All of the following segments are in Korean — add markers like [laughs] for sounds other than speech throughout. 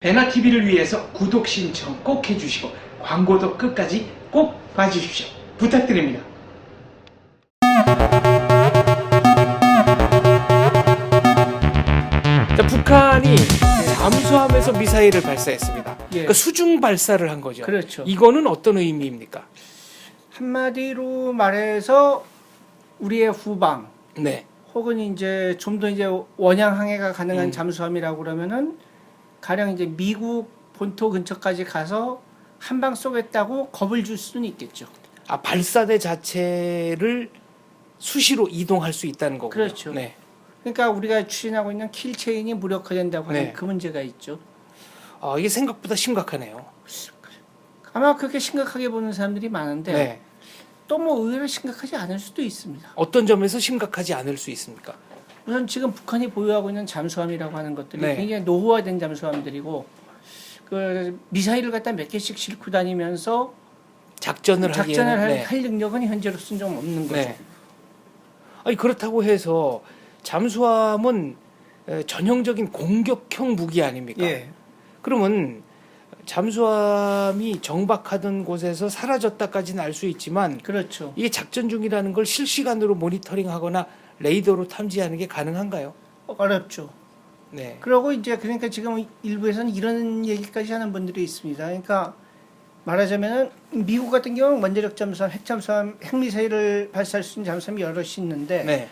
베나TV를 위해서 구독 신청 꼭 해주시고 광고도 끝까지 꼭 봐주십시오. 부탁드립니다. 자, 북한이 잠수함에서 미사일을 발사했습니다. 예. 그러니까 수중 발사를 한 거죠. 그렇죠. 이거는 어떤 의미입니까? 한마디로 말해서 우리의 후방 네. 혹은 이제 좀 더 이제 원양 항해가 가능한 음. 잠수함이라고 그러면은 가령 이제 미국 본토 근처까지 가서 한 방 쏘겠다고 겁을 줄 수는 있겠죠. 아, 발사대 자체를 수시로 이동할 수 있다는 거군요. 그렇죠. 네. 그러니까 우리가 추진하고 있는 킬체인이 무력화된다고 하는 네. 그 문제가 있죠. 아, 이게 생각보다 심각하네요. 아마 그렇게 심각하게 보는 사람들이 많은데 네. 또 뭐 의외로 심각하지 않을 수도 있습니다. 어떤 점에서 심각하지 않을 수 있습니까? 우선 지금 북한이 보유하고 있는 잠수함이라고 하는 것들이 네. 굉장히 노후화된 잠수함들이고 그 미사일을 갖다 몇 개씩 싣고 다니면서 작전을 작전을 하기에는 할, 네. 할 능력은 현재로서는 좀 없는 거죠. 네. 아니 그렇다고 해서 잠수함은 에, 전형적인 공격형 무기 아닙니까? 예. 그러면 잠수함이 정박하던 곳에서 사라졌다까지는 알 수 있지만 그렇죠. 이게 작전 중이라는 걸 실시간으로 모니터링하거나 레이더로 탐지하는 게 가능한가요? 어렵죠. 네. 그러고 이제 그러니까 지금 일부에서는 이런 얘기까지 하는 분들이 있습니다. 그러니까 말하자면은 미국 같은 경우는 원자력 잠수함, 핵 잠수함, 핵미사일을 발사할 수 있는 잠수함이 여럿이 있는데 네.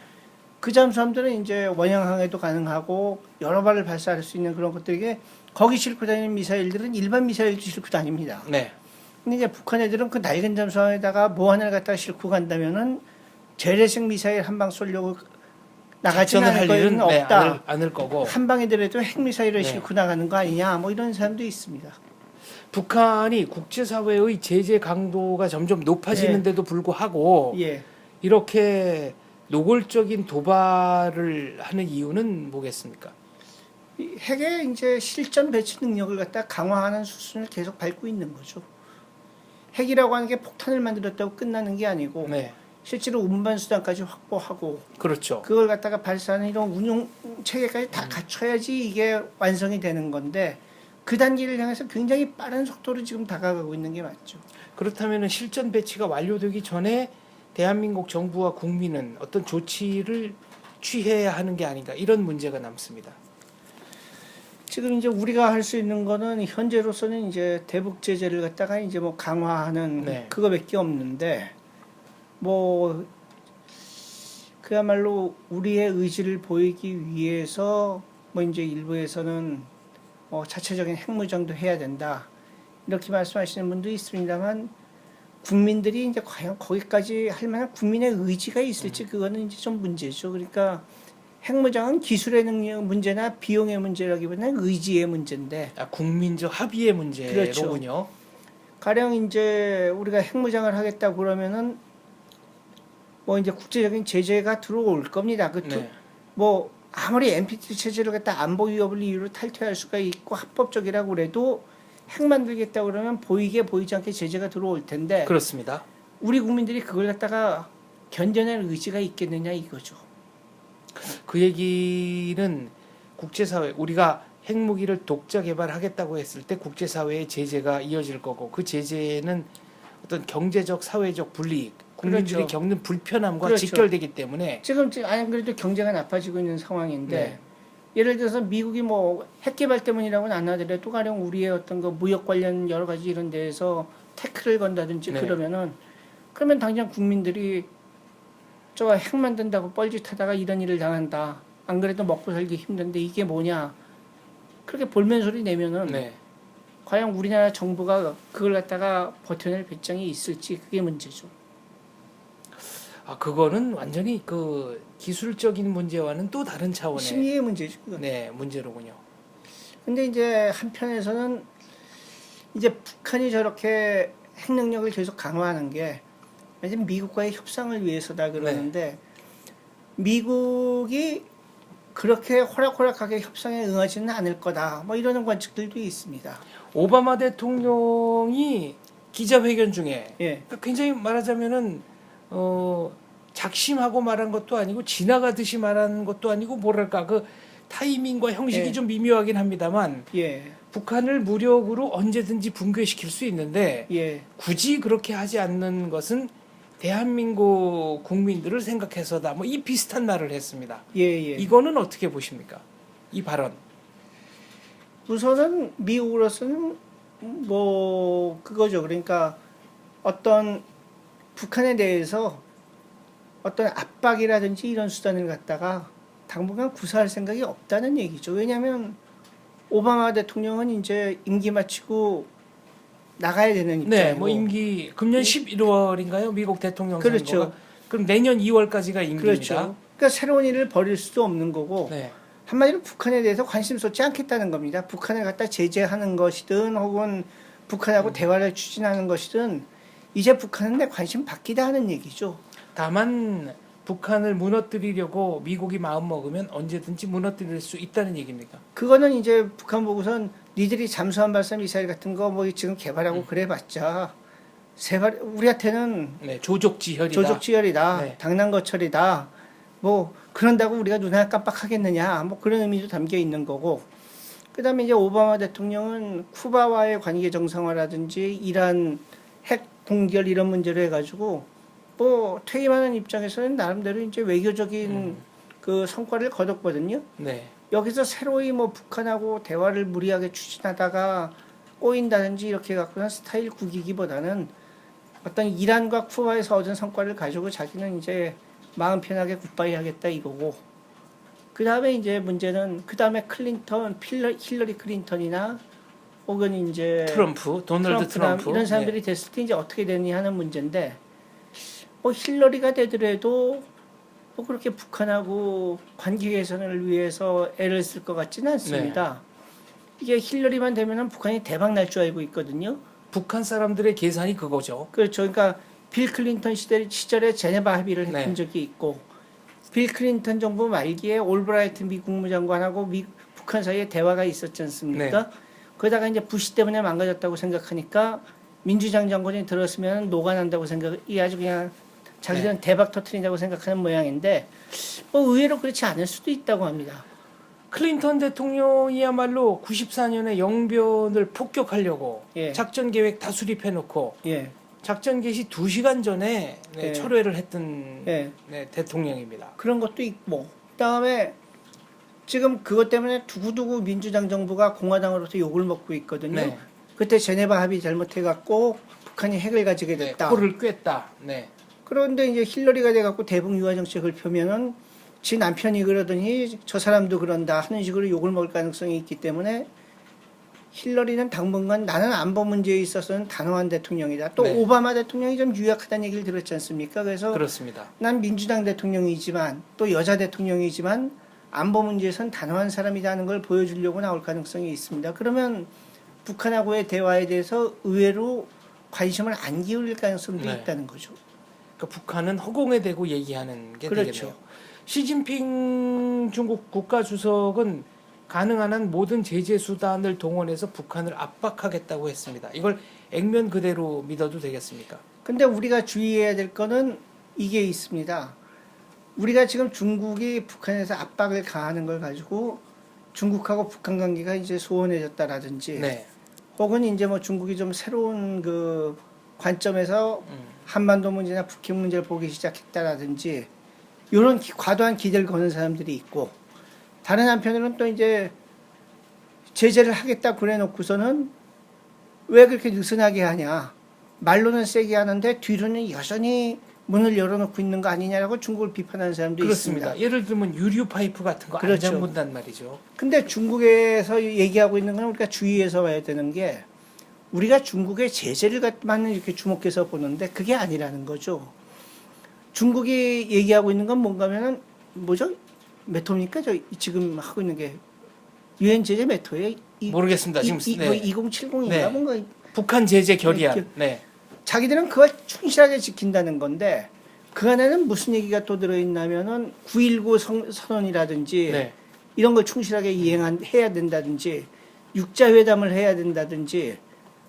그 잠수함들은 이제 원형 항해도 가능하고 여러 발을 발사할 수 있는 그런 것들에게 거기 싣고 다니는 미사일들은 일반 미사일도 싣고 다닙니다. 네. 근데 이제 북한 애들은 그 낡은 잠수함에다가 뭐 하나를 갖다가 싣고 간다면은 재래식 미사일 한방 쏘려고 나가지는 않을 할 일은 거는 네, 없다. 않을, 않을 거고 한 방에더라도 핵미사일을 네. 싣고 나가는 거 아니냐 뭐 이런 사람도 있습니다. 북한이 국제사회의 제재 강도가 점점 높아지는데도 불구하고 예. 이렇게 노골적인 도발을 하는 이유는 뭐겠습니까? 이 핵의 이제 실전 배치 능력을 갖다 강화하는 수순을 계속 밟고 있는 거죠. 핵이라고 하는 게 폭탄을 만들었다고 끝나는 게 아니고 네, 실제로 운반 수단까지 확보하고 그렇죠. 그걸 갖다가 발사하는 이런 운용 체계까지 다 갖춰야지 이게 완성이 되는 건데 그 단계를 향해서 굉장히 빠른 속도로 지금 다가가고 있는 게 맞죠. 그렇다면 실전 배치가 완료되기 전에 대한민국 정부와 국민은 어떤 조치를 취해야 하는 게 아닌가 이런 문제가 남습니다. 지금 이제 우리가 할 수 있는 거는 현재로서는 이제 대북 제재를 갖다가 이제 뭐 강화하는 네. 그거밖에 없는데 뭐 그야말로 우리의 의지를 보이기 위해서 뭐 이제 일부에서는 뭐 자체적인 핵무장도 해야 된다 이렇게 말씀하시는 분도 있습니다만 국민들이 이제 과연 거기까지 할 만한 국민의 의지가 있을지 그거는 이제 좀 문제죠. 그러니까 핵무장은 기술의 능력 문제나 비용의 문제라기보다는 의지의 문제인데 아, 국민적 합의의 문제로군요. 가령 이제 우리가 핵무장을 하겠다 그러면은 뭐 이제 국제적인 제재가 들어올 겁니다. 그 네. 뭐 아무리 NPT 체제를 갖다 안보 위협을 이유로 탈퇴할 수가 있고 합법적이라고 그래도 핵 만들겠다 그러면 보이게 보이지 않게 제재가 들어올 텐데 그렇습니다. 우리 국민들이 그걸 갖다가 견뎌낼 의지가 있겠느냐 이거죠. 그 얘기는 국제사회 우리가 핵무기를 독자 개발하겠다고 했을 때 국제사회의 제재가 이어질 거고 그 제재는 어떤 경제적 사회적 불이익 국민들이 그렇죠. 겪는 불편함과 그렇죠. 직결되기 때문에 지금 지- 안 그래도 경제가 나빠지고 있는 상황인데 네. 예를 들어서 미국이 뭐 핵개발 때문이라고는 안 하더라도 가령 우리의 어떤 그 무역 관련 여러 가지 이런 데에서 태클을 건다든지 네. 그러면은 그러면 당장 국민들이 저 핵 만든다고 뻘짓하다가 이런 일을 당한다. 안 그래도 먹고 살기 힘든데 이게 뭐냐. 그렇게 볼멘 소리 내면은 네. 과연 우리나라 정부가 그걸 갖다가 버텨낼 배짱이 있을지 그게 문제죠. 아 그거는 완전히 그 기술적인 문제와는 또 다른 차원의 심리의 문제죠. 그건. 네 문제로군요. 근데 이제 한편에서는 이제 북한이 저렇게 핵 능력을 계속 강화하는 게 이제 미국과의 협상을 위해서다 그러는데 미국이 그렇게 호락호락하게 협상에 응하지는 않을 거다. 뭐 이러는 관측들도 있습니다. 오바마 대통령이 기자회견 중에 예. 그러니까 굉장히 말하자면은 어 작심하고 말한 것도 아니고 지나가듯이 말한 것도 아니고 뭐랄까 그 타이밍과 형식이 예. 좀 미묘하긴 합니다만 예. 북한을 무력으로 언제든지 붕괴시킬 수 있는데 예. 굳이 그렇게 하지 않는 것은 대한민국 국민들을 생각해서다. 뭐 이 비슷한 말을 했습니다. 예, 예. 이거는 어떻게 보십니까? 이 발언. 우선은 미국으로서는 뭐 그거죠. 그러니까 어떤 북한에 대해서 어떤 압박이라든지 이런 수단을 갖다가 당분간 구사할 생각이 없다는 얘기죠. 왜냐하면 오바마 대통령은 이제 임기 마치고 나가야 되는 입장이고 네, 뭐 임기 금년 11월인가요? 미국 대통령 그렇죠. 선거가 그럼 내년 2월까지가 임기입니다. 그렇죠. 그러니까 새로운 일을 벌일 수도 없는 거고 네. 한마디로 북한에 대해서 관심 쏟지 않겠다는 겁니다. 북한을 갖다 제재하는 것이든 혹은 북한하고 대화를 추진하는 것이든 이제 북한은 내 관심 바뀌다 하는 얘기죠. 다만 북한을 무너뜨리려고 미국이 마음 먹으면 언제든지 무너뜨릴 수 있다는 얘기입니까? 그거는 이제 북한 보고선 니들이 잠수함 발사 미사일 같은 거 뭐 지금 개발하고 그래봤자 세발 우리한테는 네, 조족 지혈이다. 조족지혈이다, 네. 당난거철이다. 뭐 그런다고 우리가 눈 하나 깜빡하겠느냐, 뭐 그런 의미도 담겨 있는 거고. 그다음에 이제 오바마 대통령은 쿠바와의 관계 정상화라든지 이란 핵 동결 이런 문제로 해가지고 뭐 퇴임하는 입장에서는 나름대로 이제 외교적인 음. 그 성과를 거뒀거든요. 네. 여기서 새로이 뭐 북한하고 대화를 무리하게 추진하다가 꼬인다든지 이렇게 갖고는 스타일 구기기보다는 어떤 이란과 쿠바에서 얻은 성과를 가지고 자기는 이제 마음 편하게 굿바이 하겠다 이거고 그 다음에 이제 문제는 그 다음에 클린턴 필러, 힐러리 클린턴이나 혹은 이제 트럼프, 도널드 트럼프. 이런 사람들이 됐을 때 이제 어떻게 되느냐 하는 문제인데 뭐 힐러리가 되더라도 뭐 그렇게 북한하고 관계 개선을 위해서 애를 쓸 것 같지는 않습니다. 이게 힐러리만 되면은 북한이 대박 날 줄 알고 있거든요. 북한 사람들의 계산이 그거죠. 그렇죠. 그러니까 빌 클린턴 시대 시절에 제네바 합의를 했던 네. 적이 있고 빌 클린턴 정부 말기에 올브라이트 미 국무장관하고 미, 북한 사이에 대화가 있었지 않습니까? 네. 그러다가 이제 부시 때문에 망가졌다고 생각하니까 민주당 정권이 들었으면 녹아난다고 생각 이 아주 그냥 자기들은 네. 대박 터트린다고 생각하는 모양인데 뭐 의외로 그렇지 않을 수도 있다고 합니다. 클린턴 대통령이야말로 94년에 영변을 폭격하려고 예. 작전 계획 다 수립해 놓고 예, 작전 개시 2시간 전에 네, 예. 철회를 했던 예. 네, 대통령입니다. 그런 것도 있고 그다음에 지금 그것 때문에 두고두고 민주당 정부가 공화당으로서 욕을 먹고 있거든요. 네. 그때 제네바 합의 잘못해갖고 북한이 핵을 가지게 네, 됐다. 코를 꿰다. 네. 그런데 이제 힐러리가 돼갖고 대북 유화 정책을 펴면은 지 남편이 그러더니 저 사람도 그런다 하는 식으로 욕을 먹을 가능성이 있기 때문에 힐러리는 당분간 나는 안보 문제에 있어서는 단호한 대통령이다. 또 네. 오바마 대통령이 좀 유약하다는 얘기를 들었지 않습니까? 그래서 그렇습니다. 난 민주당 대통령이지만 또 여자 대통령이지만 안보 문제에선 단호한 사람이라는 걸 보여주려고 나올 가능성이 있습니다. 그러면 북한하고의 대화에 대해서 의외로 관심을 안 기울일 가능성도 네. 있다는 거죠. 그러니까 북한은 허공에 대고 얘기하는 게 그렇죠. 되겠네요. 시진핑 중국 국가 주석은 가능한 한 모든 제재 수단을 동원해서 북한을 압박하겠다고 했습니다. 이걸 액면 그대로 믿어도 되겠습니까? 근데 우리가 주의해야 될 거는 이게 있습니다. 우리가 지금 중국이 북한에서 압박을 가하는 걸 가지고 중국하고 북한 관계가 이제 소원해졌다라든지 네. 혹은 이제 뭐 중국이 좀 새로운 그 관점에서 음. 한반도 문제나 북핵 문제를 보기 시작했다라든지 이런 기- 과도한 기대를 거는 사람들이 있고 다른 한편으로는 또 이제 제재를 하겠다 그래놓고서는 왜 그렇게 느슨하게 하냐 말로는 세게 하는데 뒤로는 여전히 문을 열어놓고 있는 거 아니냐라고 중국을 비판하는 사람도 그렇습니다. 있습니다. 예를 들면 유류 파이프 같은 거 그렇죠. 안 잠근단 말이죠. 근데 중국에서 얘기하고 있는 건 우리가 주의해서 봐야 되는 게 우리가 중국의 제재를 갖만 이렇게 주목해서 보는데 그게 아니라는 거죠. 중국이 얘기하고 있는 건 뭔가면은 뭐죠? 몇 호입니까? 저 지금 하고 있는 게 유엔 제재 몇 호예요? 이, 모르겠습니다. 지금 이, 이, 네. 뭐 2070인가 네. 뭔가 북한 제재 결의안. 네, 네. 자기들은 그걸 충실하게 지킨다는 건데 그 안에는 무슨 얘기가 또 들어있냐면은 9.19 선, 선언이라든지 네. 이런 걸 충실하게 이행한 해야 된다든지 육자 회담을 해야 된다든지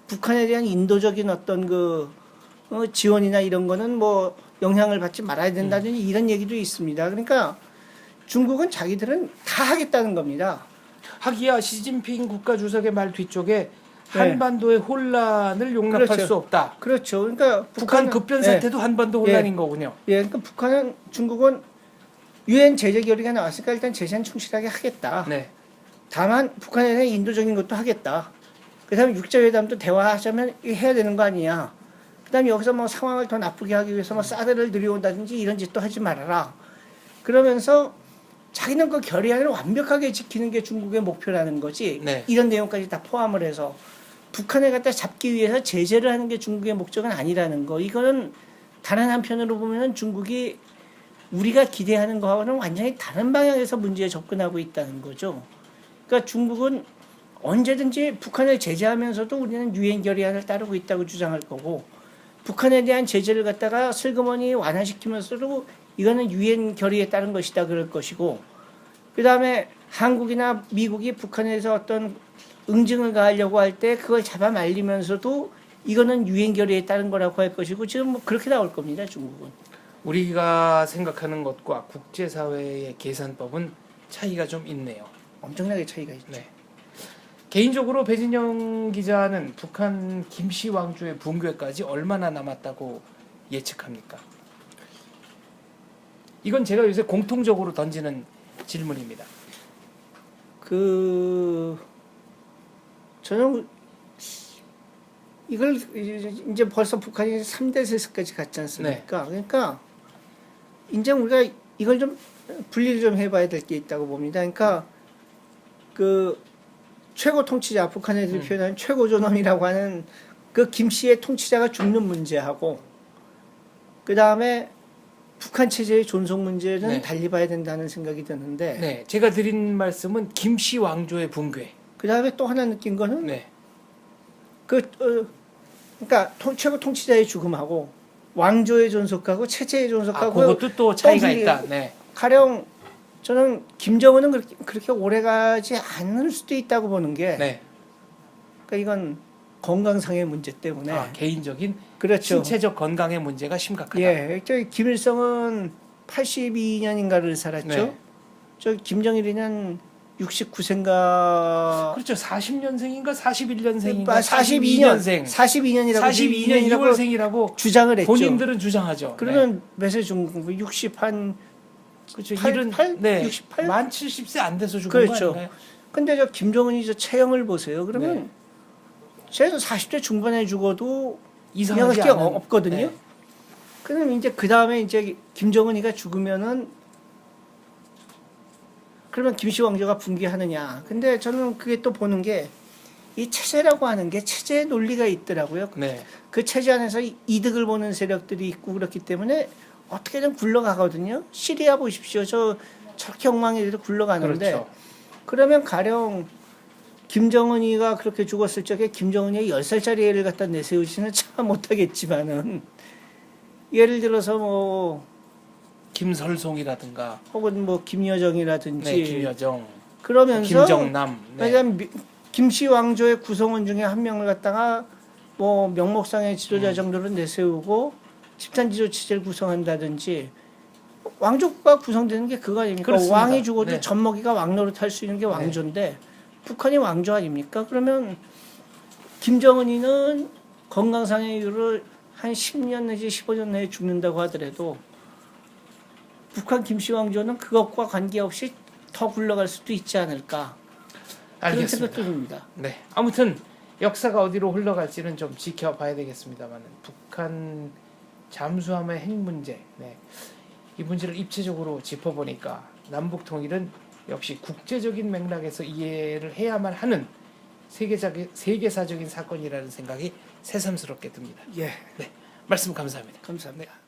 북한에 대한 인도적인 어떤 그 어, 지원이나 이런 거는 뭐 영향을 받지 말아야 된다든지 이런 얘기도 있습니다. 그러니까 중국은 자기들은 다 하겠다는 겁니다. 하기야 시진핑 국가주석의 말 뒤쪽에 네. 한반도의 혼란을 용납할 그렇죠. 수 없다. 그렇죠. 그러니까 북한 북한은- 급변 예. 사태도 한반도 혼란인 거군요. 예, 그러니까 북한은 중국은 유엔 제재 결의가 나왔으니까 일단 제재는 충실하게 하겠다. 네. 다만 북한에 대한 인도적인 것도 하겠다. 그다음에 육자회담도 대화하자면 해야 되는 거 아니냐. 그다음에 여기서 뭐 상황을 더 나쁘게 하기 위해서 뭐 사드를 들여온다든지 이런 짓도 하지 말아라. 그러면서 자기는 그 결의안을 완벽하게 지키는 게 중국의 목표라는 거지. 네. 이런 내용까지 다 포함을 해서 북한을 갖다 잡기 위해서 제재를 하는 게 중국의 목적은 아니라는 거. 이거는 다른 한편으로 보면은 중국이 우리가 기대하는 거하고는 완전히 다른 방향에서 문제에 접근하고 있다는 거죠. 그러니까 중국은 언제든지 북한을 제재하면서도 우리는 유엔 결의안을 따르고 있다고 주장할 거고 북한에 대한 제재를 갖다가 슬그머니 완화시키면서도 이거는 유엔 결의에 따른 것이다 그럴 것이고 그 다음에 한국이나 미국이 북한에서 어떤 응징을 가하려고 할 때 그걸 잡아 말리면서도 이거는 유엔 결의에 따른 거라고 할 것이고 지금 뭐 그렇게 나올 겁니다 중국은 우리가 생각하는 것과 국제사회의 계산법은 차이가 좀 있네요. 엄청나게 차이가 있죠. 네. 개인적으로 배진영 기자는 북한 김씨 왕조의 붕괴까지 얼마나 남았다고 예측합니까? 이건 제가 요새 공통적으로 던지는 질문입니다. 그 저는 이걸 이제 벌써 북한이 3대 세습까지 갔지 않습니까? 그러니까 이제 우리가 이걸 좀 분리를 좀 해봐야 될 게 있다고 봅니다. 그러니까 그 최고 통치자 북한 애들이 음. 표현하는 최고 존엄이라고 하는 그 김씨의 통치자가 죽는 문제하고 그 다음에 북한 체제의 존속 문제는 네. 달리 봐야 된다는 생각이 드는데 네, 제가 드린 말씀은 김씨 왕조의 붕괴. 그 다음에 또 하나 느낀 거는 네, 그 어, 그러니까 통, 최고 통치자의 죽음하고 왕조의 존속하고 체제의 아, 존속하고 그것도 또 차이가 또 있다. 네, 가령 저는 김정은은 그렇게, 그렇게 오래 가지 않을 수도 있다고 보는 게 네. 그러니까 이건 건강상의 문제 때문에 아, 개인적인 그렇죠. 신체적 건강의 문제가 심각하다. 예, 저 김일성은 82년인가를 살았죠. 네. 저 김정일이는 69세인가 그렇죠. 40년생인가 41년생인가 42년 42년생. 42년이라고 42년 2월생이라고 주장을 했죠. 본인들은 주장하죠. 네. 그러면 몇세 죽은 60한 그렇죠. 팔- 일은 팔? 네. 68? 만 70세 안 돼서 죽은 그렇죠. 거? 근데 저 김정은이 저 체형을 보세요. 그러면 네. 쟤도 40대 중반에 죽어도 이상할 게 없거든요. 네. 그럼 이제 그 다음에 이제 김정은이가 죽으면은 그러면 김씨 왕조가 붕괴하느냐. 근데 저는 그게 또 보는 게 이 체제라고 하는 게 체제의 논리가 있더라고요. 네. 그 체제 안에서 이- 이득을 보는 세력들이 있고 그렇기 때문에 어떻게든 굴러가거든요. 시리아 보십시오. 저 엉망이라도 굴러가는데 그렇죠. 그러면 가령 김정은이가 그렇게 죽었을 적에 김정은이 10살짜리 애를 갖다 내세우지는 [laughs] 참 못하겠지만은 예를 들어서 뭐 김설송이라든가 혹은 뭐 김여정이라든지 네, 김여정, 그러면서 김정남. 네. 왜냐면 미- 김씨 왕조의 구성원 중에 한 명을 갖다가 뭐 명목상의 지도자 음. 정도로 내세우고 집단 지도 체제를 구성한다든지 왕족과 구성되는 게 그거 아닙니까? 그렇습니다. 왕이 죽어도 네. 젖먹이가 왕노릇 할 수 있는 게 왕조인데 북한이 왕조 아닙니까? 그러면 김정은이는 건강상의 이유로 한 10년 내지 15년 내에 죽는다고 하더라도 북한 김씨 왕조는 그것과 관계없이 더 굴러갈 수도 있지 않을까 그런 알겠습니다. 생각도 듭니다. 네. 아무튼 역사가 어디로 흘러갈지는 좀 지켜봐야 되겠습니다만 북한 잠수함의 핵 문제, 네. 이 문제를 입체적으로 짚어보니까 남북 통일은 역시 국제적인 맥락에서 이해를 해야만 하는 세계적 세계사적인 사건이라는 생각이 새삼스럽게 듭니다. 예, 말씀 감사합니다. 감사합니다.